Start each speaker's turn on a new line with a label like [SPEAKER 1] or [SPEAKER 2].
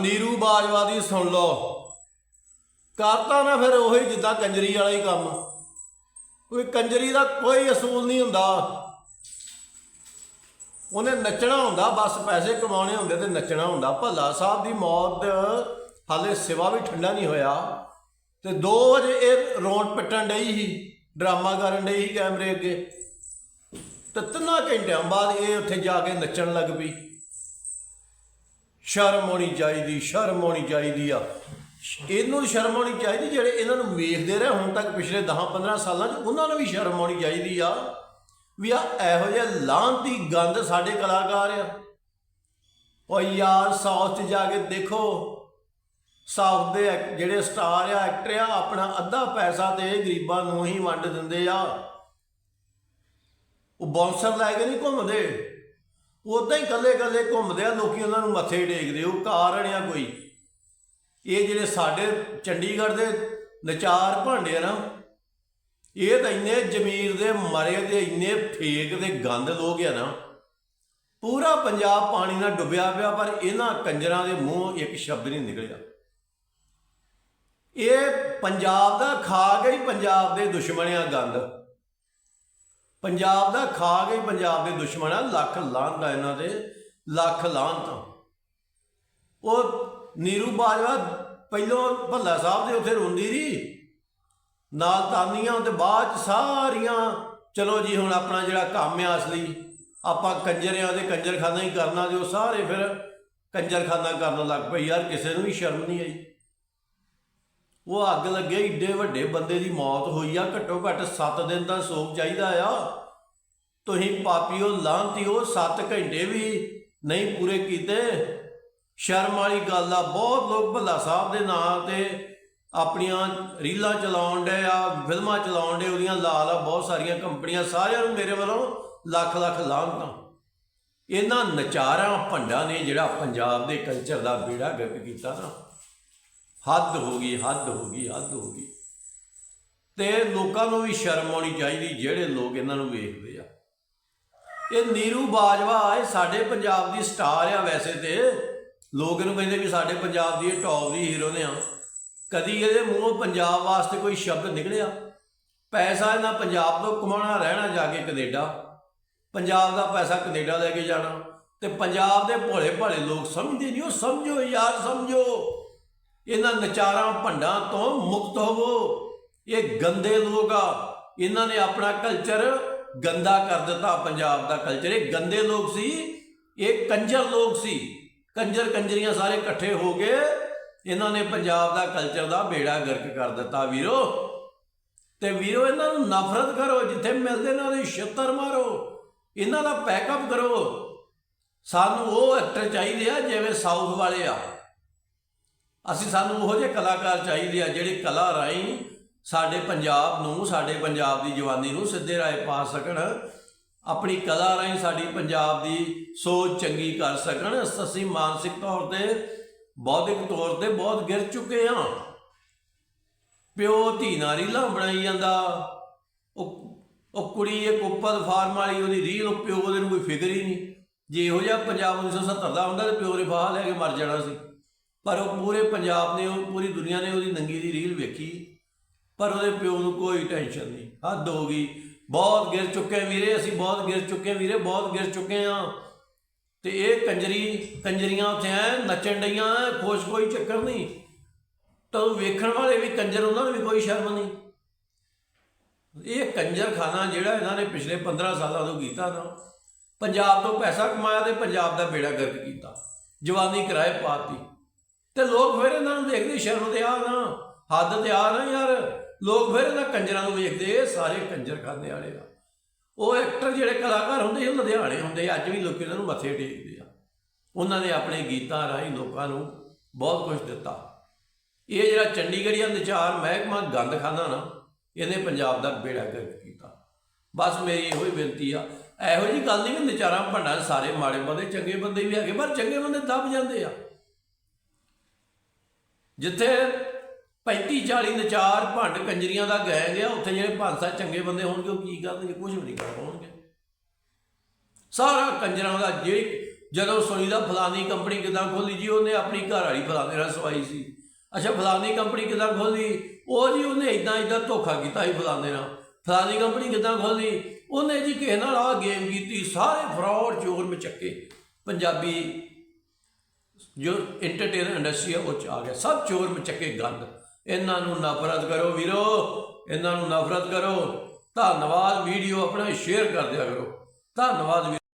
[SPEAKER 1] ਨੀਰੂ ਬਾਜਵਾ ਦੀ ਸੁਣ ਲਓ। ਕਰਤਾ ਨਾ ਫਿਰ ਉਹੀ ਜਿੱਦਾਂ ਕੰਜਰੀ ਵਾਲਾ ਹੀ ਕੰਮ। ਕੋਈ ਕੰਜਰੀ ਦਾ ਕੋਈ ਅਸੂਲ ਨਹੀਂ ਹੁੰਦਾ। ਉਹਨੇ ਨੱਚਣਾ ਹੁੰਦਾ, ਬਸ ਪੈਸੇ ਕਮਾਉਣੇ ਹੁੰਦੇ ਤੇ ਨੱਚਣਾ ਹੁੰਦਾ। ਭੱਲਾ ਸਾਹਿਬ ਦੀ ਮੌਤ ਹਾਲੇ ਸਿਵਾ ਵੀ ਠੰਡਾ ਨਹੀਂ ਹੋਇਆ। ਤੇ 2 ਵਜੇ ਇਹ ਰੋਣ ਪਿੱਟਣ ਡਈ ਸੀ, ਡਰਾਮਾ ਕਰਨ ਡਈ ਸੀ ਕੈਮਰੇ ਅੱਗੇ। ਤੇ ਤਿੰਨਾਂ ਘੰਟਿਆਂ ਬਾਅਦ ਇਹ ਉੱਥੇ ਜਾ ਕੇ ਨੱਚਣ ਲੱਗ ਪਈ। ਸ਼ਰਮ ਹੋਣੀ ਚਾਹੀਦੀ, ਸ਼ਰਮ ਹੋਣੀ ਚਾਹੀਦੀ ਆ। ਇਹਨੂੰ ਸ਼ਰਮ ਹੋਣੀ ਚਾਹੀਦੀ ਜਿਹੜੇ ਇਹਨਾਂ ਨੂੰ ਵੇਖਦੇ ਰਹੇ, ਹੁਣ ਤੱਕ ਪਿਛਲੇ 10-15 ਸਾਲਾਂ 'ਚ ਉਹਨਾਂ ਨੂੰ ਵੀ ਸ਼ਰਮ ਆਉਣੀ ਚਾਹੀਦੀ ਆ। ਵੀ ਆ ਇਹੋ ਜਿਹਾ ਲਾਂਤੀ ਗੰਦ ਸਾਡੇ ਕਲਾਕਾਰ ਆ ਓ ਯਾਰ, ਸਾਊਥ 'ਚ ਜਾ ਕੇ ਦੇਖੋ। ਸਾਊਥ ਦੇ ਐਕ- ਜਿਹੜੇ ਸਟਾਰ ਆ, ਐਕਟਰ ਆ, ਆਪਣਾ ਅੱਧਾ ਪੈਸਾ ਤੇ ਗਰੀਬਾਂ ਨੂੰ ਹੀ ਵੰਡ ਦਿੰਦੇ ਆ। ਉਹ ਬਾਉਂਸਰ ਲੈ ਕੇ ਨਹੀਂ ਘੁੰਮਦੇ। ਉਦਾਂ ਹੀ ਕੱਲੇ ਕੱਲੇ ਘੁੰਮਦੇ ਆ, ਲੋਕੀ ਉਹਨਾਂ ਨੂੰ ਮੱਥੇ ਟੇਕਦੇ, ਉਹ ਕਾਰਨ ਆ ਕੋਈ। ਇਹ ਜਿਹੜੇ ਸਾਡੇ ਚੰਡੀਗੜ੍ਹ ਦੇ ਨਚਾਰ ਭਾਂਡੇ ਆ ਨਾ, ਇਹ ਤਾਂ ਇੰਨੇ ਜ਼ਮੀਰ ਦੇ ਮਰੇ ਦੇ ਇੰਨੇ ਫੇਕ ਦੇ ਗੰਦ ਲੋਕ ਆ ਨਾ। ਪੂਰਾ ਪੰਜਾਬ ਪਾਣੀ ਨਾਲ ਡੁੱਬਿਆ ਪਿਆ, ਪਰ ਇਹਨਾਂ ਕੰਜਰਾਂ ਦੇ ਮੂੰਹ ਇੱਕ ਸ਼ਬਦ ਨਹੀਂ ਨਿਕਲਿਆ। ਇਹ ਪੰਜਾਬ ਦਾ ਖਾ ਕੇ ਹੀ ਪੰਜਾਬ ਦੇ ਦੁਸ਼ਮਣਿਆਂ ਗੰਦ। ਪੰਜਾਬ ਦਾ ਖਾ ਕੇ ਪੰਜਾਬ ਦੇ ਦੁਸ਼ਮਣ ਆ, ਲੱਖ ਲਾਂਘਾ ਇਹਨਾਂ ਦੇ, ਲੱਖ ਲਾਂਘਾ ਉਹ ਨੀਰੂ ਬਾਜਵਾ ਪਹਿਲੋਂ ਭੱਲਾ ਸਾਹਿਬ ਦੇ ਉੱਥੇ ਰੋਂਦੀ ਰਹੀ। ਨਾਲ ਤਾਨੀਆਂ ਤੇ ਬਾਅਦ ਚ ਸਾਰੀਆਂ, ਚਲੋ ਜੀ ਹੁਣ ਆਪਣਾ ਜਿਹੜਾ ਕੰਮ ਆ ਅਸਲੀ, ਆਪਾਂ ਕੰਜਰਿਆਂ ਦੇ ਕੰਜਰਖਾਨਾ ਹੀ ਕਰਨਾ ਤੇ ਉਹ ਸਾਰੇ ਫਿਰ ਕੰਜਰਖਾਨਾ ਕਰਨ ਲੱਗ ਪਏ। ਯਾਰ ਕਿਸੇ ਨੂੰ ਵੀ ਸ਼ਰਮ ਨਹੀਂ ਆਈ। ਉਹ ਅੱਗ ਲੱਗੇ, ਏਡੇ ਵੱਡੇ ਬੰਦੇ ਦੀ ਮੌਤ ਹੋਈ ਆ, ਘੱਟੋ ਘੱਟ 7 ਦਿਨ ਦਾ ਸੋਗ ਚਾਹੀਦਾ ਆ। ਤੁਸੀਂ ਪਾਪੀਓ, ਲਾਂਤੀਓ 7 ਘੰਟੇ ਵੀ ਨਹੀਂ ਪੂਰੇ ਕੀਤੇ। ਸ਼ਰਮ ਵਾਲੀ ਗੱਲ ਆ, ਬਹੁਤ ਲੋਕ ਭੱਲਾ ਸਾਹਿਬ ਦੇ ਨਾਂ ਤੇ ਆਪਣੀਆਂ ਰੀਲਾਂ ਚਲਾਉਣ ਡੇ ਆ, ਫਿਲਮਾਂ ਚਲਾਉਣ ਡੇ ਉਹਦੀਆਂ ਲਾਲ ਆ, ਬਹੁਤ ਸਾਰੀਆਂ ਕੰਪਨੀਆਂ, ਸਾਰਿਆਂ ਨੂੰ ਮੇਰੇ ਵੱਲੋਂ ਲੱਖ ਲੱਖ ਲਾਂਤਾਂ ਇਹਨਾਂ ਨਚਾਰਾਂ, ਭੰਡਾਂ ਨੇ ਜਿਹੜਾ ਪੰਜਾਬ ਦੇ ਕਲਚਰ ਦਾ ਬੇੜਾ ਗਰਕ ਕੀਤਾ ਨਾ। ਹੱਦ ਹੋ ਗਈ, ਹੱਦ ਹੋ ਗਈ, ਹੱਦ ਹੋ ਗਈ। ਤੇ ਲੋਕਾਂ ਨੂੰ ਵੀ ਸ਼ਰਮ ਆਉਣੀ ਚਾਹੀਦੀ, ਜਿਹੜੇ ਲੋਕ ਇਹਨਾਂ ਨੂੰ ਵੇਖਦੇ ਆ। ਇਹ ਨੀਰੂ ਬਾਜਵਾ, ਇਹ ਸਾਡੇ ਪੰਜਾਬ ਦੀ ਸਟਾਰ ਆ ਵੈਸੇ ਤੇ। ਲੋਕ ਇਹਨੂੰ ਕਹਿੰਦੇ ਵੀ ਸਾਡੇ ਪੰਜਾਬ ਦੀ ਇਹ ਟੌਪ ਦੀ ਹੀਰੋ ਨੇ ਆ। ਕਦੀ ਇਹਦੇ ਮੂੰਹੋਂ ਪੰਜਾਬ ਵਾਸਤੇ ਕੋਈ ਸ਼ਬਦ ਨਿਕਲਿਆ? ਪੈਸਾ ਇਹਨਾਂ ਪੰਜਾਬ ਤੋਂ ਕਮਾਉਣਾ, ਰਹਿਣਾ ਜਾ ਕੇ ਕੈਨੇਡਾ। ਪੰਜਾਬ ਦਾ ਪੈਸਾ ਕੈਨੇਡਾ ਲੈ ਕੇ ਜਾਣਾ। ਤੇ ਪੰਜਾਬ ਦੇ ਭੋਲੇ ਭਾਲੇ ਲੋਕ ਸਮਝਦੇ ਨਹੀਂ, ਉਹ ਸਮਝੋ ਯਾਰ, ਸਮਝੋ। ਇਹਨਾਂ ਨਚਾਰਾਂ ਭੰਡਾਂ ਤੋਂ ਮੁਕਤ ਹੋਵੋ। ਇਹ ਗੰਦੇ ਲੋਕ ਆ। ਇਹਨਾਂ ਨੇ ਆਪਣਾ ਕਲਚਰ ਗੰਦਾ ਕਰ ਦਿੱਤਾ ਪੰਜਾਬ ਦਾ ਕਲਚਰ ਇਹ ਗੰਦੇ ਲੋਕ ਸੀ। ਇਹ ਕੰਜਰ ਲੋਕ ਸੀ। ਕੰਜਰ ਕੰਜਰੀਆਂ ਸਾਰੇ ਇਕੱਠੇ ਹੋ ਕੇ ਇਹਨਾਂ ਨੇ ਪੰਜਾਬ ਦਾ ਕਲਚਰ ਦਾ ਬੇੜਾ ਗਰਕ ਕਰ ਦਿੱਤਾ ਵੀਰੋ। ਤੇ ਵੀਰੋ, ਇਹਨਾਂ ਨੂੰ ਨਫ਼ਰਤ ਕਰੋ। ਜਿੱਥੇ ਮਿਲਦੇ ਇਹਨਾਂ ਦੇ ਛਿੱਤਰ ਮਾਰੋ। ਇਹਨਾਂ ਦਾ ਪੈਕਅਪ ਕਰੋ। ਸਾਨੂੰ ਉਹ ਐਕਟਰ ਚਾਹੀਦੇ ਆ, ਜਿਵੇਂ ਸਾਊਥ ਵਾਲੇ ਆ। ਅਸੀਂ ਸਾਨੂੰ ਉਹੋ ਜਿਹੇ ਕਲਾਕਾਰ ਚਾਹੀਦੇ ਆ ਜਿਹੜੇ ਕਲਾ ਰਾਹੀਂ ਸਾਡੇ ਪੰਜਾਬ ਨੂੰ, ਸਾਡੇ ਪੰਜਾਬ ਦੀ ਜਵਾਨੀ ਨੂੰ ਸਿੱਧੇ ਰਾਹ ਪਾ ਸਕਣ, ਆਪਣੀ ਕਲਾ ਰਾਹੀਂ ਸਾਡੀ ਪੰਜਾਬ ਦੀ ਸੋਚ ਚੰਗੀ ਕਰ ਸਕਣ। ਅਸੀਂ ਮਾਨਸਿਕ ਤੌਰ ਤੇ, ਬੌਧਿਕ ਤੌਰ ਤੇ ਬਹੁਤ ਗਿਰ ਚੁੱਕੇ ਹਾਂ। ਪਿਓ ਧੀ ਨਾਲ ਰੀਲਾਂ ਬਣਾਈ ਜਾਂਦਾ। ਉਹ ਉਹ ਕੁੜੀ ਇੱਕ ਉੱਪਰ ਫਾਰਮ ਵਾਲੀ, ਉਹਦੀ ਰੀਲ ਉਹ ਪਿਓ ਉਹਦੇ ਨੂੰ ਕੋਈ ਫਿਕਰ ਹੀ ਨਹੀਂ। ਜੇ ਇਹੋ ਜਿਹਾ ਪੰਜਾਬ 1970 ਦਾ ਹੁੰਦਾ ਤੇ ਪਿਓ ਨੇ ਫਾਹ ਲੈ ਕੇ ਮਰ ਜਾਣਾ ਸੀ। ਪਰ ਉਹ ਪੂਰੇ ਪੰਜਾਬ ਨੇ, ਉਹ ਪੂਰੀ ਦੁਨੀਆ ਨੇ ਉਹਦੀ ਨੰਗੀ ਦੀ ਰੀਲ ਵੇਖੀ। ਪਰ ਉਹਦੇ ਪਿਓ ਨੂੰ ਕੋਈ ਟੈਨਸ਼ਨ ਨਹੀਂ। ਹੱਦ ਹੋ ਗਈ। ਬਹੁਤ ਗਿਰ ਚੁੱਕੇ ਵੀਰੇ, ਅਸੀਂ ਬਹੁਤ ਗਿਰ ਚੁੱਕੇ ਵੀਰੇ, ਬਹੁਤ ਗਿਰ ਚੁੱਕੇ ਆ ਤੇ ਇਹ ਕੰਜਰੀ, ਕੰਜਰੀਆਂ ਉੱਥੇ ਐ ਨੱਚਣ ਡਈਆਂ ਖੁਸ਼ ਕੋਈ ਚੱਕਰ ਨਹੀਂ। ਤਾਂ ਉਹ ਵੇਖਣ ਵਾਲੇ ਵੀ ਕੰਜਰ, ਉਹਨਾਂ ਨੂੰ ਵੀ ਕੋਈ ਸ਼ਰਮ ਨਹੀਂ। ਇਹ ਕੰਜਰ ਖਾਨਾ ਜਿਹੜਾ ਇਹਨਾਂ ਨੇ ਪਿਛਲੇ 15 ਸਾਲਾਂ ਤੋਂ ਕੀਤਾ ਨਾ, ਪੰਜਾਬ ਤੋਂ ਪੈਸਾ ਕਮਾਇਆ ਤੇ ਪੰਜਾਬ ਦਾ ਬੇੜਾ ਗਰਕ ਕੀਤਾ। ਜਵਾਨੀ ਕਿਰਾਏ ਪਾਤੀ ਤੇ ਲੋਕ ਫਿਰ ਇਹਨਾਂ ਨੂੰ ਦੇਖਦੇ ਸ਼ਰਮ ਤੇ ਆ। ਨਾ ਹੱਦ ਤੇ ਆ ਨਾ ਯਾਰ। ਲੋਕ ਫਿਰ ਇਹਨਾਂ ਕੰਜਰਾਂ ਨੂੰ ਵੇਖਦੇ, ਇਹ ਸਾਰੇ ਕੰਜਰ ਖਾਂਦੇ ਵਾਲੇ ਆ। ਉਹ ਐਕਟਰ ਜਿਹੜੇ ਕਲਾਕਾਰ ਹੁੰਦੇ ਸੀ ਲੁਧਿਆਣੇ ਹੁੰਦੇ ਅੱਜ ਵੀ ਲੋਕ ਇਹਨਾਂ ਨੂੰ ਮੱਥੇ ਟੇਕਦੇ ਆ। ਉਹਨਾਂ ਨੇ ਆਪਣੇ ਗੀਤਾਂ ਰਾਹੀਂ ਲੋਕਾਂ ਨੂੰ ਬਹੁਤ ਕੁਝ ਦਿੱਤਾ। ਇਹ ਜਿਹੜਾ ਚੰਡੀਗੜ੍ਹੀਆ ਨਚਾਰ ਮਹਿਕਮਾ ਗੰਦ ਖਾਨਾ ਨਾ, ਇਹਨੇ ਪੰਜਾਬ ਦਾ ਬੇੜਾ ਗਰਕ ਕੀਤਾ। ਬਸ ਮੇਰੀ ਇਹੋ ਹੀ ਬੇਨਤੀ ਆ। ਇਹੋ ਜੀ ਗੱਲ ਨਹੀਂ ਵੀ ਨਚਾਰਾਂ ਭੰਡਾਂ ਸਾਰੇ ਮਾੜੇ ਬੰਦੇ, ਚੰਗੇ ਬੰਦੇ ਵੀ ਹੈਗੇ, ਪਰ ਚੰਗੇ ਬੰਦੇ ਦੱਬ ਜਾਂਦੇ ਆ। ਜਿੱਥੇ 35 40 ਨਚਾਰ ਭੰਡ ਕੰਜਰੀਆਂ ਦਾ ਗੈਂਗ ਆ, ਉੱਥੇ ਜਿਹੜੇ ਪੰਜ ਸੱਤ ਚੰਗੇ ਬੰਦੇ ਹੋਣਗੇ, ਉਹ ਕੀ ਕਰਨਗੇ ਕੁਝ ਵੀ ਨਹੀਂ ਕਰ ਪਾਉਣਗੇ। ਸਾਰਾ ਕੰਜਰਾਂ ਦਾ ਜੇ ਜਦੋਂ ਸੁਣੀਦਾ ਫਲਾਨੀ ਕੰਪਨੀ ਕਿਦਾਂ ਖੋਲੀ ਜੀ, ਉਹਨੇ ਆਪਣੀ ਘਰ ਵਾਲੀ ਫਲਾਣੇ ਨਾਲ ਸਵਾਈ ਸੀ। ਅੱਛਾ, ਫਲਾਨੀ ਕੰਪਨੀ ਕਿਦਾਂ ਖੋਲੀ? ਉਹ ਜੀ ਉਹਨੇ ਇਦਾਂ ਇਦਾਂ ਧੋਖਾ ਕੀਤਾ ਸੀ ਫਲਾਣੇ ਨਾਲ। ਫਲਾਨੀ ਕੰਪਨੀ ਕਿਦਾਂ ਖੋਲੀ? ਉਹਨੇ ਜੀ ਕਿਸੇ ਨਾਲ ਆ ਗੇਮ ਕੀਤੀ, ਸਾਰੇ ਫਰਾਡ ਚੋਰ ਮਚੱਕੇ। ਪੰਜਾਬੀ ਜੋ ਐਂਟਰਟੇਨਮੈਂਟ ਇੰਡਸਟਰੀ ਆ, ਉਹ ਚ ਆ ਗਿਆ। ਸਭ ਚੋਰ ਮਚੱਕੇ ਗੰਦ। ਇਹਨਾਂ ਨੂੰ ਨਫ਼ਰਤ ਕਰੋ ਵੀਰੋ, ਇਹਨਾਂ ਨੂੰ ਨਫ਼ਰਤ ਕਰੋ। ਧੰਨਵਾਦ ਵੀਡੀਓ ਆਪਣਾ ਸ਼ੇਅਰ ਕਰ ਦਿਆ ਕਰੋ। ਧੰਨਵਾਦ ਵੀਰੋ।